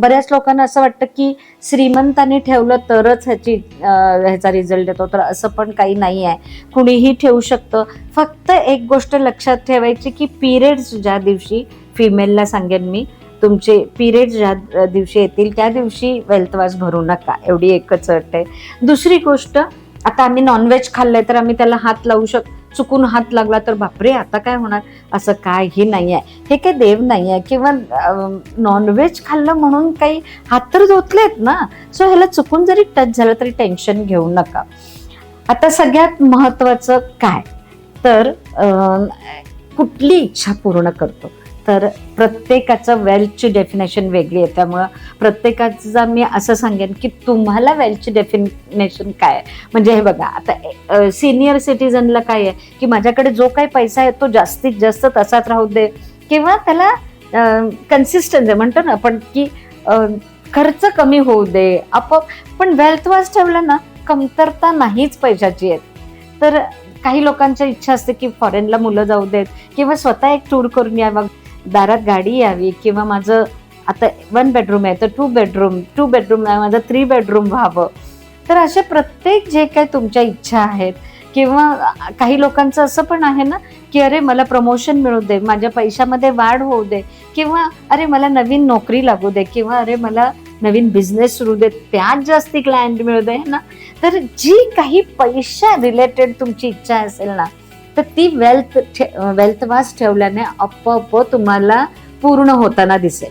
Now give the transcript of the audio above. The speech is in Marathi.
बऱ्याच लोकांना असं वाटतं की श्रीमंतांनी ठेवलं तरच ह्याची ह्याचा रिझल्ट येतो. तर असं पण काही नाही आहे. कुणीही ठेवू शकतं. फक्त एक गोष्ट लक्षात ठेवायची की पिरियड्स ज्या दिवशी फिमेलला सांगेन मी तुमचे पिरियड्स ज्या दिवशी येतील त्या दिवशी वेल्थवास भरू नका. एवढी एकच अट आहे. दुसरी गोष्ट आता आम्ही नॉनव्हेज खाल्लंय तर आम्ही त्याला हात लावू शकतो. चुकून हात लागला तर बापरे आता काय होणार? असं काही नाही आहे हे काही देव नाही आहे किंवा नॉनव्हेज खाल्लं म्हणून काही हात तर धुतलेत ना? सो ह्याला चुकून जरी टच झालं तरी टेन्शन घेऊ नका. आता सगळ्यात महत्वाचं काय? तर कुठली इच्छा पूर्ण करतो? तर प्रत्येकाचं वेल्थची डेफिनेशन वेगळी आहे. त्यामुळं प्रत्येकाचं मी असं सांगेन की तुम्हाला वेल्थची डेफिनेशन काय आहे? म्हणजे हे बघा आता सिनियर सिटीजनला काय आहे? की माझ्याकडे जो काही पैसा आहे तो जास्तीत जास्त तसाच राहू दे. किंवा त्याला कन्सिस्टन्स आहे. म्हणतो ना आपण की खर्च कमी होऊ दे. आपोआप पण वेल्थ वाज ठेवलं ना कमतरता नाहीच पैशाची आहे. तर काही लोकांच्या इच्छा असते की फॉरेनला मुलं जाऊ देत. किंवा स्वतः एक टूर करून यावं दारात गाडी यावी किंवा माझं आता वन बेडरूम आहे तर टू बेडरूम टू बेडरूम आहे माझं थ्री बेडरूम व्हावं. तर असे प्रत्येक जे काही तुमच्या इच्छा आहेत किंवा काही लोकांचं असं पण आहे ना की अरे मला प्रमोशन मिळू दे माझ्या पैशामध्ये वाढ होऊ दे किंवा अरे मला नवीन नोकरी लागू दे किंवा अरे मला नवीन बिझनेस सुरू दे त्यात जास्ती क्लायंट मिळू दे ना? तर जी काही पैशा रिलेटेड तुमची इच्छा असेल ना तर ती वेल्थ वेल्थ वास ठेवल्याने आपोआप तुम्हाला पूर्ण होताना दिसेल.